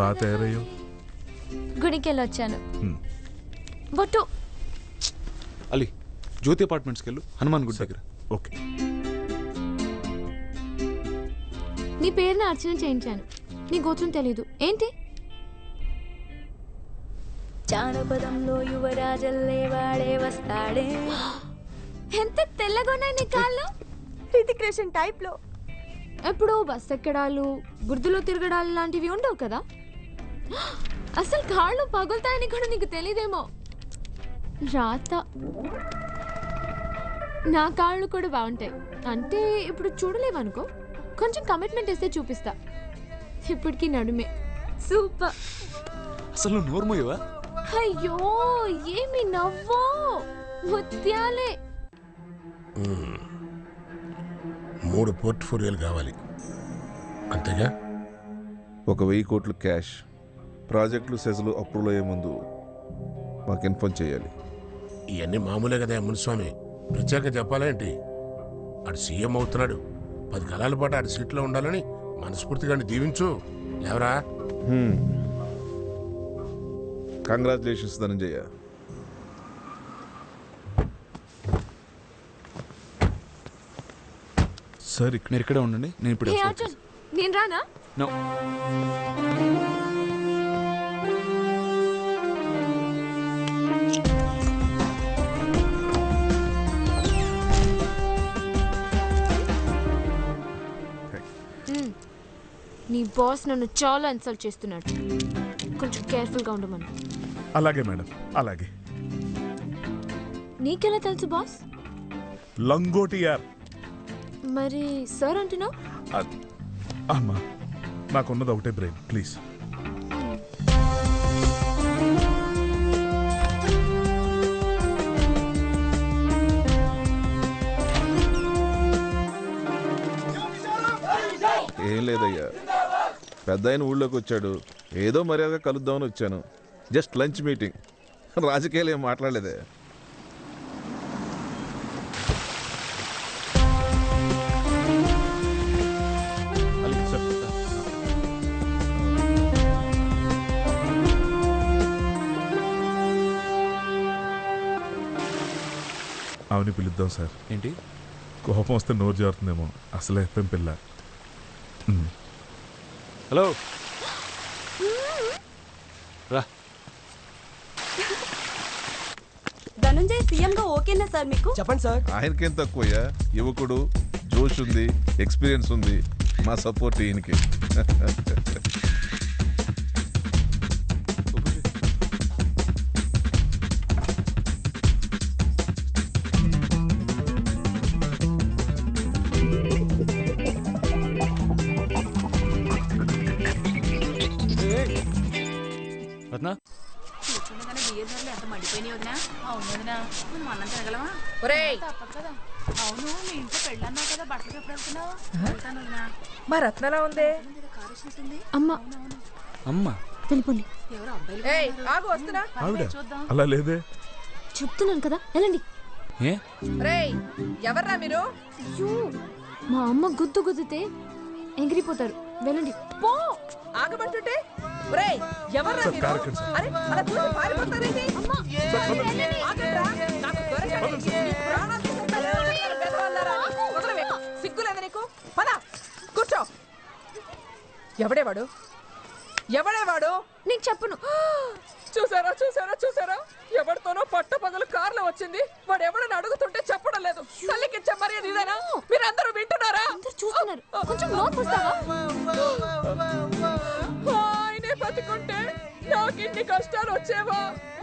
బాగా తయారయ్యావు గుడికి వెళ్ళి వచ్చాను. బొట్టు. అలీ జ్యోతి అపార్ట్మెంట్స్కి వెళ్ళు. హనుమాన్ గుడి దగ్గర. ఓకే. నీ పేరుని అర్చన చేయించాను. నీ గోత్రం తెలీదు. ఏంటి? జానపదంలో యువరాజల్లే వాడే వస్తాడే. ఎంత తెల్లగా ఉన్నాయి నీ కాళ్ళు? హృతిక్ రోషన్ టైప్లో ఎప్పుడో బస్ ఎక్కడాలు బురదలో తిరగడాలు లాంటివి ఉండవు కదా? అసలు కాళ్ళు పగులుతాయని కూడా నీకు తెలియదేమో రాత. నా కాళ్ళు కూడా బాగుంటాయి. అంటే ఇప్పుడు చూడలేవనుకో కొంచెం కమిట్మెంట్ ఇస్తే చూపిస్తా. ఇప్పటికి నడుమే. సూపర్. అసలు నోర్మోయవా అయ్యో ఏమి నవ్వో? ముత్యాలే. మూడు పోర్ట్ఫోలియోలు కావాలి. అంతేగా? ఒక వెయ్యి కోట్లు క్యాష్. ప్రాజెక్టులు సెజలు అప్రూవల్ అయ్యే ముందు మాకు ఇన్ఫార్మ్ చేయాలి. ఇవన్నీ మామూలే కదా మునిస్వామి. ప్రత్యేక చెప్పాలేంటి ఆడు సీఎం అవుతున్నాడు. పది కాలాల పాటు ఆడి సీట్లో ఉండాలని మనస్ఫూర్తిగా దీవించు. లేవరా? కంగ్రాచులేషన్స్ ధనంజయ. సార్ ఇక్కడ మీరు ఇక్కడే ఉండండి. నేను ఇప్పుడు నేను రానా? బాస్ నన్ను చాలా ఇన్సల్ట్ చేస్తున్నాడు. కొంచెం కేర్ఫుల్గా ఉండమను. అలాగే మేడం అలాగే. నీకెలా తెలుసు బాస్? లంగోటి యార్. మరి సార్ అంటున్నావు? అమ్మా నాకున్నది ఒకటే బ్రెయిన్ ప్లీజ్. పెద్ద ఆయన ఊళ్ళోకి వచ్చాడు. ఏదో మర్యాదగా కలుద్దామని వచ్చాను. Just lunch meeting. రాజకీయాలు ఏం మాట్లాడలేదే. అవని పిలుద్దాం సార్. ఏంటి? కోపం వస్తే నోరు జారుతుందేమో. అసలే ఎఫ్ఎం పిల్ల. హలో. రా. ధనుంజయ్ సీఎం గా ఓకేనా సార్ మీకు? చెప్పండి సార్. ఆయనకేం తక్కువయ్యా? యువకుడు జోష్ ఉంది ఎక్స్పీరియన్స్ ఉంది మా సపోర్ట్ ఈయనకి. మా రత్నలా ఉంది? అమ్మ. అమ్మ. వెళ్ళిపోండి. ఏయ్ ఆగు వస్తున్నా. ఆవిడ? అలా లేదే? చెప్తున్నాను కదా వెళ్ళండి. ఏ? ఎవర్రా మీరు? అయ్యో మా అమ్మ గుద్దు గుద్దితే ఎగిరిపోతారు. వెళ్ళండి. పో! ఆగమంటుంటే? ఎవర్రా మీరు. అరే అలా పారిపోతారేంటి? ఆగండ్రా, నాకు దొరకండి. మీ ప్రాణాలు తీసేస్తాను. పెదవాళ్ళారా? వదలవే. సిగ్గులేదా నీకు. పద. కూర్చో. ఎవడే వాడు? ఎవడే వాడు? నేను చెప్పను. చూసారా చూసారా చూసారా? ఎవరితోనో పట్ట పగలు కార్లో వచ్చింది. వాడు ఎవడని అడుగుతుంటే చెప్పడం లేదు. తల్లికి ఇచ్చే మర్యాద ఇదేనా? మీరందరూ వింటున్నారా? అందరు చూస్తున్నారు. కొంచెం ఆయనే బతికుంటే నాకు ఇన్ని కష్టాలు వచ్చేవా?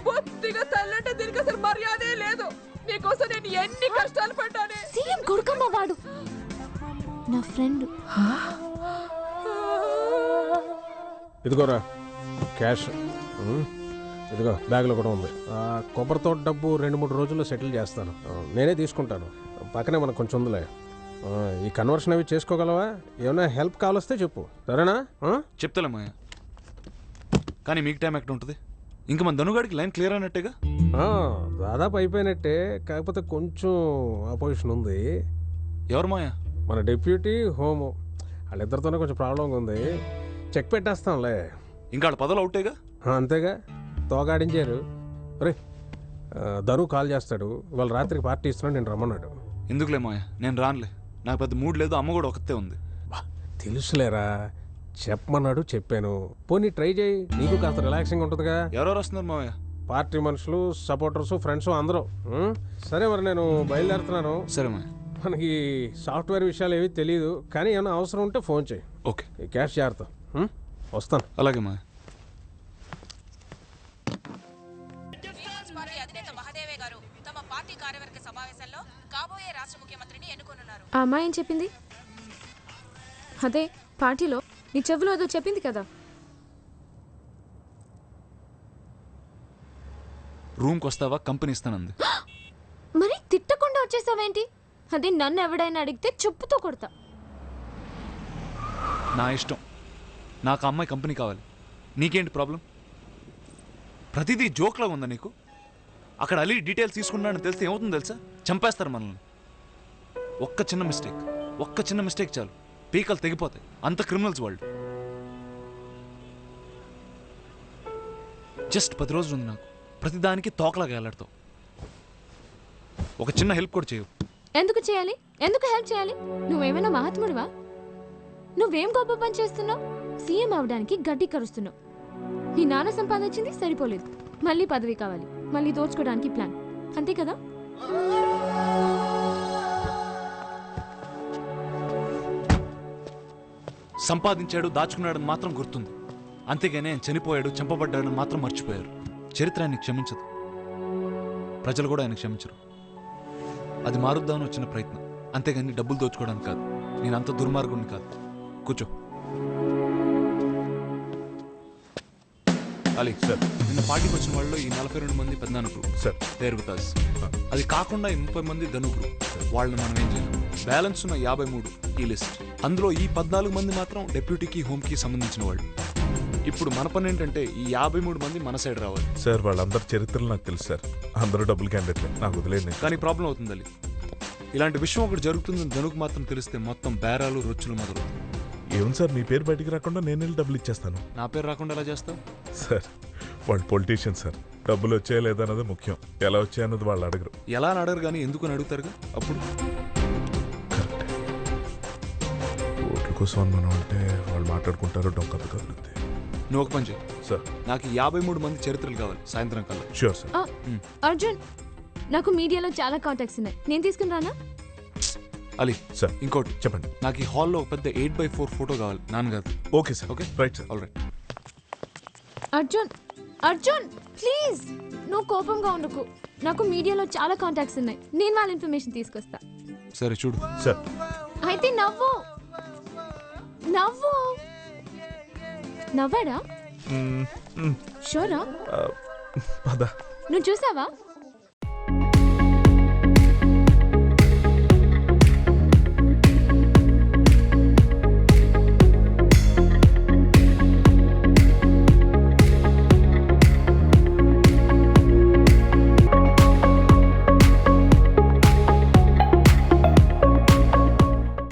బొత్తిగా తల్లంటే దీనికి అసలు మర్యాదే లేదు. నీకోసం నేను ఎన్ని కష్టాలు పడ్డానే. సీఎం కొడుకమ్మ వాడు. నా ఫ్రెండ్. ఇదిగోరా క్యాష్. ఇదిగో బ్యాగ్లో కూడా ఉంది. ఆ, కొబ్బరితో డబ్బు రెండు మూడు రోజుల్లో సెటిల్ చేస్తాను. నేనే తీసుకుంటాను. పక్కనే మనకు కొంచెం ఉందిలే. ఆ, ఈ కన్వర్షన్ అవి చేసుకోగలవా? ఏమైనా హెల్ప్ కావాలొస్తే చెప్పు. సరేనా? ఆ? చెప్తాలమ్మా కానీ మీకు టైం ఎక్కడ ఉంటుంది? ఇంకా మన ధనుగాడికి లైన్ క్లియర్ అయినట్టేగా? ఆ, దాదాపు అయిపోయినట్టే. కాకపోతే కొంచెం ఆపోజిషన్ ఉంది. ఎవరు మాయా మన డిప్యూటీ హోము. వాళ్ళిద్దరితోనే కొంచెం ప్రాబ్లంగా ఉంది. చెక్ పెట్టేస్తాంలే. ఇంకా ఆడ పదలు అవుటేగా ఆ, అంతేగా. తోగాడించారు. రే ధను కాల్ చేస్తాడు. వాళ్ళ రాత్రికి పార్టీ ఇస్తున్నాడు నేను రమ్మన్నాడు. ఎందుకులే మాయ నేను రానులే. నాకు పెద్ద మూడ్ లేదు అమ్మ కూడా ఒకతే ఉంది. తెలుసులేరా చెప్పమన్నాడు చెప్పాను. పోనీ ట్రై చేయి నీకు కాస్త రిలాక్సింగ్ ఉంటుందిగా. ఎవరెవరు వస్తున్నారు మావయ్య? పార్టీ మనుషులు సపోర్టర్స్ ఫ్రెండ్స్ అందరూ. ఉం? సరే మరి నేను బయలుదేరుతున్నాను. సరే మాయ మనకి సాఫ్ట్వేర్ విషయాలు ఏవి తెలియదు కానీ ఏమైనా అవసరం ఉంటే ఫోన్ చేయి. ఓకే. ఈ క్యాష్ జాగ్రత్త. ఉం? వస్తాను. అలాగే మాయ రాష్ట్ర ముఖ్యమంత్రిని ఎన్నుకోనున్నారు. ఆ అమ్మాయి ఏం చెప్పింది? అదే పార్టీలో నీ చెవిలో ఏదో చెప్పింది కదా. రూమ్కి వస్తావా కంపెనీ ఇస్తానంది. మరి తిట్టకుండా వచ్చేసావేంటి? అదే నన్ను ఎవడైనా అడిగితే చెప్పుతో కొడతా. నా ఇష్టం. నాకు ఆ అమ్మాయి కంపెనీ కావాలి. నీకేంటి ప్రాబ్లం? ప్రతిదీ జోక్లా ఉందా నీకు? అక్కడ అలీ డీటెయిల్స్ తీసుకున్నాడని తెలిస్తే ఏమవుతుందో తెలుసా? చంపేస్తారు మనల్ని. ఒక్క చిన్న మిస్టేక్. ఒక్క చిన్న మిస్టేక్ చాలు. పీకలు తెగిపోతాయి. అంత క్రిమినల్స్ వాళ్ళు. జస్ట్ పది రోజులు ఉంది నాకు. ప్రతిదానికి తోకలాగా వెళ్ళాడుతావు ఒక చిన్న హెల్ప్ కూడా చేయవు. ఎందుకు చేయాలి? ఎందుకు హెల్ప్ చేయాలి? నువ్వేమైనా మహాత్ముడివా? నువ్వేం గొప్ప పని చేస్తున్నావు? సీఎం అవడానికి గడ్డి కరుస్తున్నావు. నీ నాన్న సంపాదించింది సరిపోలేదు. మళ్ళీ పదవి కావాలి. మళ్ళీ దోచుకోవడానికి ప్లాన్. అంతే కదా? సంపాదించాడు దాచుకున్నాడని మాత్రం గుర్తుంది. అంతేగానే ఆయన చనిపోయాడు చంపబడ్డాడని మాత్రం మర్చిపోయారు. చరిత్ర ఆయన క్షమించదు. ప్రజలు కూడా ఆయన క్షమించరు. అది మారుద్దామని వచ్చిన ప్రయత్నం. అంతేగాని డబ్బులు దోచుకోవడానికి కాదు. నేను అంత దుర్మార్గుడిని కాదు. కూర్చో. అలీ సార్ నిన్న పార్టీకి వచ్చిన వాళ్ళు ఈ నలభై రెండు మంది గ్రూప్ సార్ దేర్ విత్. అది కాకుండా ఈ ముప్పై మంది ధను గ్రూప్ వాళ్ళని మనం ఏం చేయలేం? బ్యాలెన్స్ ఉన్న యాభై మూడు ఈ లిస్ట్ అందులో ఈ పద్నాలుగు మంది మాత్రం డెప్యూటీకి హోమ్కి సంబంధించిన వాళ్ళు. ఇప్పుడు మన పని ఏంటంటే ఈ యాభై మూడు మంది మన సైడ్ రావాలి. సార్ వాళ్ళందరి చరిత్రలు నాకు తెలుసు సార్ అందరూ డబ్బులు క్యాండిడేట్లే నాకు వదిలేదు కానీ ప్రాబ్లం అవుతుంది అలీ. ఇలాంటి విషయం ఒకటి జరుగుతుందని ధనుకు మాత్రం తెలిస్తే మొత్తం బేరాలు రొచ్చులు మొదలు ఏం సార్ మీ పేరు బయటికి రాకుండా నేను వెళ్ళి డబ్బులు ఇచ్చేస్తాను. నా పేరు రాకుండా ఎలా చేస్తావు? సార్ వాళ్ళు పొలిటీషియన్ సార్. డబ్బులు వచ్చాయా లేదా అన్నది ముఖ్యం. ఎలా వచ్చాయన్నది వాళ్ళు అడగరు. ఎలా అని అడగరు కానీ ఎందుకు అని అడుగుతారుగా? అప్పుడు. ఓట్ల కోసం అని మనం అంటే వాళ్ళు మాట్లాడుకుంటారు డొంక కదులుద్ది. నువ్వు ఒక పని చేయి సార్. నాకు యాభై మూడు మంది చరిత్రలు కావాలి సాయంత్రం కల్లా. షూర్ సార్ ఆ, అర్జున్ నాకు మీడియాలో చాలా కాంటాక్ట్స్ ఉన్నాయి. నేను తీసుకుని రానా? అలీ సార్. ఇంకోటి. చెప్పండి. నాకు ఈ హాల్లో ఒక పెద్ద ఎయిట్ బై ఫోర్ ఫోటో కావాలి. నాన్నగారు okay sir. Okay? Right sir. All right Arjun Arjun please. నువ్వు కోపంగా ఉండకు. నాకు మీడియాలో చాలా కాంటాక్ట్స్ ఉన్నాయి. నేను వాళ్ళ ఇన్ఫర్మేషన్ తీసుకొస్తా. సరే చూడు. సార్. అయితే నవ్వు. నవ్వు. నవ్వాడా? షోరా? పద నువ్వు చూసావా?